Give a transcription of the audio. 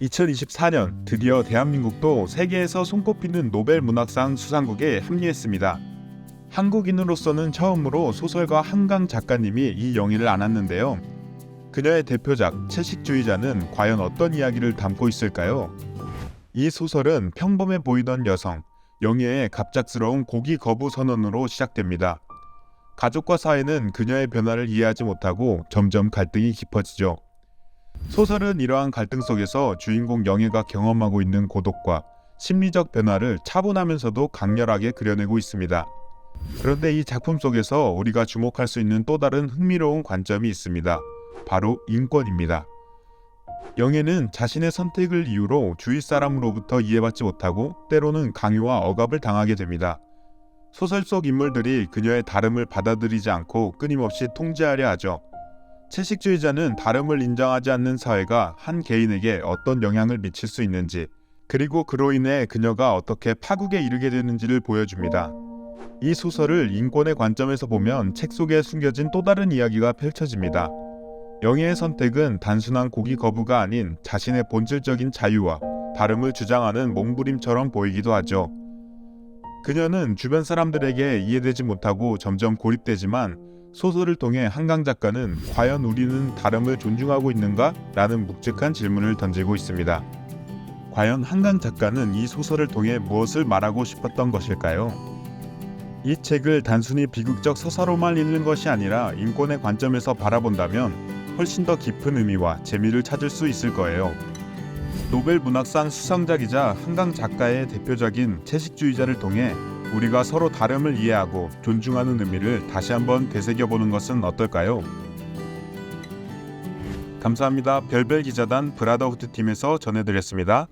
2024년 드디어 대한민국도 세계에서 손꼽히는 노벨 문학상 수상국에 합류했습니다. 한국인으로서는 처음으로 소설가 한강 작가님이 이 영예를 안았는데요. 그녀의 대표작 채식주의자는 과연 어떤 이야기를 담고 있을까요? 이 소설은 평범해 보이던 여성 영예의 갑작스러운 고기 거부 선언으로 시작됩니다. 가족과 사회는 그녀의 변화를 이해하지 못하고 점점 갈등이 깊어지죠. 소설은 이러한 갈등 속에서 주인공 영예가 경험하고 있는 고독과 심리적 변화를 차분하면서도 강렬하게 그려내고 있습니다. 그런데 이 작품 속에서 우리가 주목할 수 있는 또 다른 흥미로운 관점이 있습니다. 바로 인권입니다. 영예는 자신의 선택을 이유로 주위 사람으로부터 이해받지 못하고 때로는 강요와 억압을 당하게 됩니다. 소설 속 인물들이 그녀의 다름을 받아들이지 않고 끊임없이 통제하려 하죠. 채식주의자는 다름을 인정하지 않는 사회가 한 개인에게 어떤 영향을 미칠 수 있는지, 그리고 그로 인해 그녀가 어떻게 파국에 이르게 되는지를 보여줍니다. 이 소설을 인권의 관점에서 보면 책 속에 숨겨진 또 다른 이야기가 펼쳐집니다. 영예의 선택은 단순한 고기 거부가 아닌 자신의 본질적인 자유와 다름을 주장하는 몸부림처럼 보이기도 하죠. 그녀는 주변 사람들에게 이해되지 못하고 점점 고립되지만 소설을 통해 한강 작가는 과연 우리는 다름을 존중하고 있는가? 라는 묵직한 질문을 던지고 있습니다. 과연 한강 작가는 이 소설을 통해 무엇을 말하고 싶었던 것일까요? 이 책을 단순히 비극적 서사로만 읽는 것이 아니라 인권의 관점에서 바라본다면 훨씬 더 깊은 의미와 재미를 찾을 수 있을 거예요. 노벨 문학상 수상작이자 한강 작가의 대표작인 채식주의자를 통해 우리가 서로 다름을 이해하고 존중하는 의미를 다시 한번 되새겨 보는 것은 어떨까요? 감사합니다. 별별 기자단 브라더후드 팀에서 전해드렸습니다.